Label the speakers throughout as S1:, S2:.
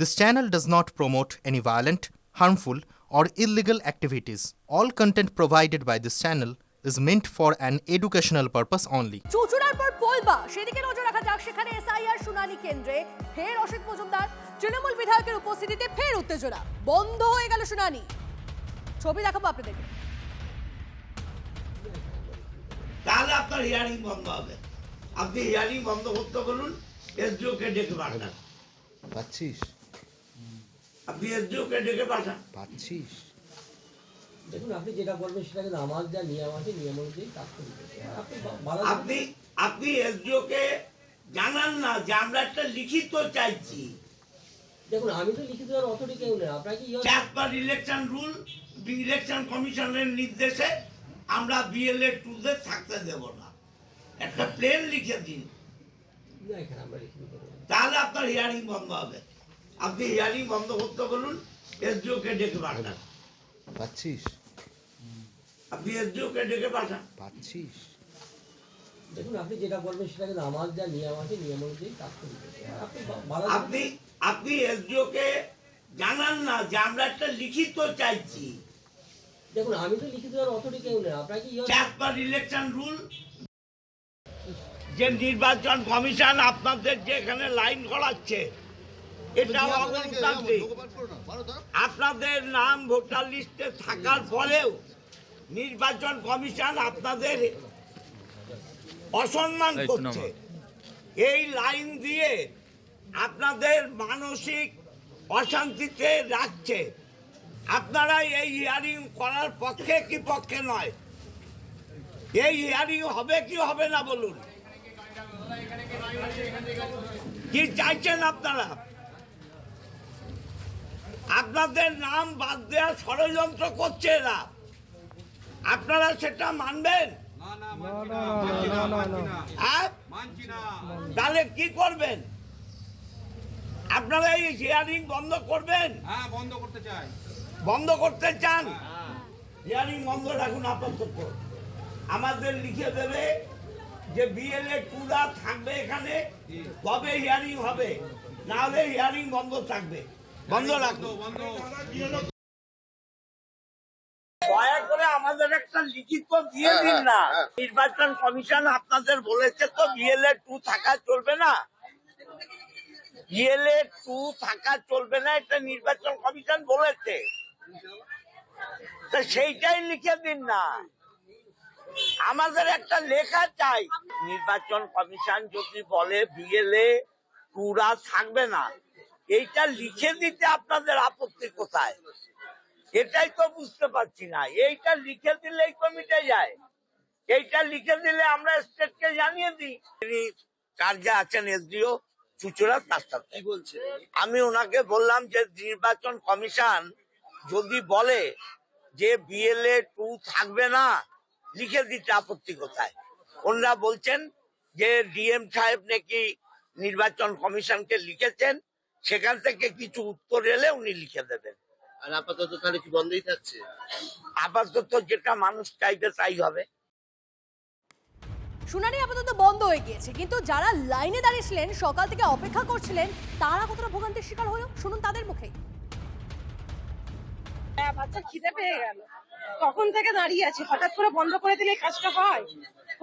S1: This channel does not promote any violent, harmful, or illegal activities. All content provided by this channel is meant for an educational purpose only.
S2: চুচুড়ার পর পোলবা সেদিকে নজর রাখা যাক সেখানে SIR শুনানি কেন্দ্রে ফের অসিত মজুমদার তৃণমূল বিধায়কের উপস্থিতিতে ফের উত্তেজনা। বন্ধ হয়ে গেল শুনানি। ছবি দেখাবো আপনাদেরকে।
S3: তাহলে আপনার হিয়ারিং বন্ধ হবে। আপনি হিয়ারিং বন্ধ করতে বলুন এসডিও কে ডেকে পাঠান।
S4: পাচ্ছিস?
S3: আপনি ডেকে পাঠান।
S4: পাচ্ছিস?
S5: দেখুন আপনি যেটা বলবেন সেটা কিন্তু আমার যা নিয়ম আছে নিয়ম অনুযায়ী কাজ করবেন আপনি
S3: আপনি আপনি এসডিও কে জানান না যে আমরা একটা লিখিত চাইছি।
S5: দেখুন আমি তো লিখিত অথরিটি কেউ নেই। আপনাকে
S3: পার ইলেকশন রুল ইলেকশন কমিশনের নির্দেশে আমরা বিএলএ টুতে থাকতে দেব না। একটা প্লেন লিখে দিন।
S5: না এখানে আমরা লিখিত
S3: তাহলে আপনার হিয়ারিং বন্ধ হবে। আপনি হিয়ারিং বন্ধ করতে বলুন এসডিও ডেকে পাঠান।
S4: পাচ্ছিস?
S3: আপনি এসডিও কে ডেকে পাঠান।
S4: পাচ্ছিস?
S5: দেখুন আপনি যেটা বলবেন সেটা কিন্তু আমার যা নিয়ম আছে নিয়ম অনুযায়ী কাজ করবেন আপনি
S3: আপনি আপনি এসডিও কে জানান না যে আমরা একটা লিখিত চাইছি।
S5: দেখুন আমি তো লিখিত দেওয়ার অথরিটি কেউ ইয়ে
S3: অ্যাজ ইলেকশন রুল যে নির্বাচন কমিশন আপনাদের যে এখানে লাইন করাচ্ছে এটা অগণতান্ত্রিক। আপনাদের নাম ভোটার লিস্টে থাকার পরেও নির্বাচন কমিশন আপনাদের অসম্মান করছে। এই লাইন দিয়ে আপনাদের মানসিক অশান্তিতে রাখছে। আপনারা এই হিয়ারিং করার পক্ষে কি পক্ষে নয়? এই হিয়ারিং হবে কি হবে না বলুন? কি চাইছেন আপনারা? আপনাদের নাম বাদ দেওয়ার ষড়যন্ত্র করছে এরা। আপনারা সেটা মানবেন? তাহলে কি করবেন? আপনারা এই হিয়ারিং বন্ধ করবেন?
S6: হ্যাঁ বন্ধ করতে চাই।
S3: বন্ধ করতে চান? হিয়ারিং বন্ধ রাখুন আপাতত। আমাদের লিখে দেবে যে বিএলএ টুরা থাকবে এখানে। কবে হিয়ারিং হবে? না হলে হিয়ারিং বন্ধ থাকবে। বন্ধ দয়া করে আমাদের একটা লিখিত দিয়ে দিন না। নির্বাচন কমিশন আপনাদের বলেছে তো বিএলএ টু থাকা চলবে না। বিএলএ টু থাকা চলবে না এটা নির্বাচন কমিশন বলেছে। তা সেইটাই লিখে দিন না। আমাদের একটা লেখা চাই নির্বাচন কমিশন যদি বলে বিএলএ টুরা থাকবে না এইটা লিখে দিতে আপনাদের আপত্তি কোথায়? এটাই তো বুঝতে পারছি না। এইটা লিখে দিলেই তো মিটে যায়। এইটা লিখে দিলে আমরা স্টেটকে জানিয়ে দিই। তিনি কার্যে আছেন এসডিও চুচুড়া তার সাথে। আমি ওনাকে বললাম যে নির্বাচন কমিশন যদি বলে যে বিএলএ টু থাকবে না লিখে দিতে আপত্তি কোথায়? ওনারা বলছেন যে ডিএম সাহেব নাকি নির্বাচন কমিশনকে লিখেছেন। সেখান থেকে কিছু উত্তর এলে উনি লিখে দেবেন।
S4: আর আপাতত তাহলে কি বন্ধই থাকছে?
S3: আপাতত যেটা মানুষ চাইবে তাই হবে।
S2: শুনানি আপাতত বন্ধ হয়ে গিয়েছে কিন্তু যারা লাইনে দাঁড়িয়েছিলেন সকাল থেকে অপেক্ষা করছিলেন তারা কতটা ভোগান্তির শিকার হলো? শুনুন তাদের মুখেই
S7: হ্যাঁ বাচ্চা খিদে পেয়ে গেল। কখন থেকে দাঁড়িয়ে আছে? হঠাৎ করে বন্ধ করে দিলে কাজটা হয়?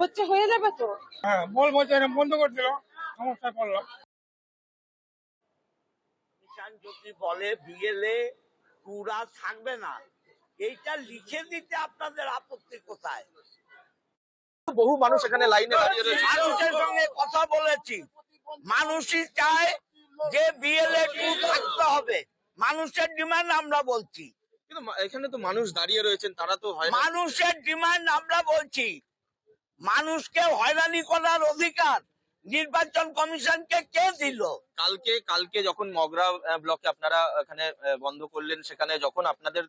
S7: হচ্ছে হয়ে যাবে তো?
S6: হ্যাঁ বলব বন্ধ করে দিল। সমস্যা পড়ল
S3: কমিশন যদি বলে বিএলএ টুরা থাকবে না এইটা লিখে দিতে আপনাদের আপত্তি কোথায়?
S4: বহু মানুষ এখানে লাইনে দাঁড়িয়ে রয়েছে।
S3: মানুষের সঙ্গে কথা বলেছি। মানুষই চায় যে বিএলএ টু থাকতে হবে। মানুষের ডিমান্ড আমরা বলছি।
S4: কিন্তু এখানে তো মানুষ দাঁড়িয়ে রয়েছেন তারা তো হয়
S3: মানুষের ডিমান্ড আমরা বলছি। মানুষকে হয়রানি করার অধিকার। নির্বাচন কমিশনকে কে দিল?
S8: কালকে কালকে যখন মগরা ব্লকে আপনারা এখানে বন্ধ করলেন, সেখানে যখন আপনাদের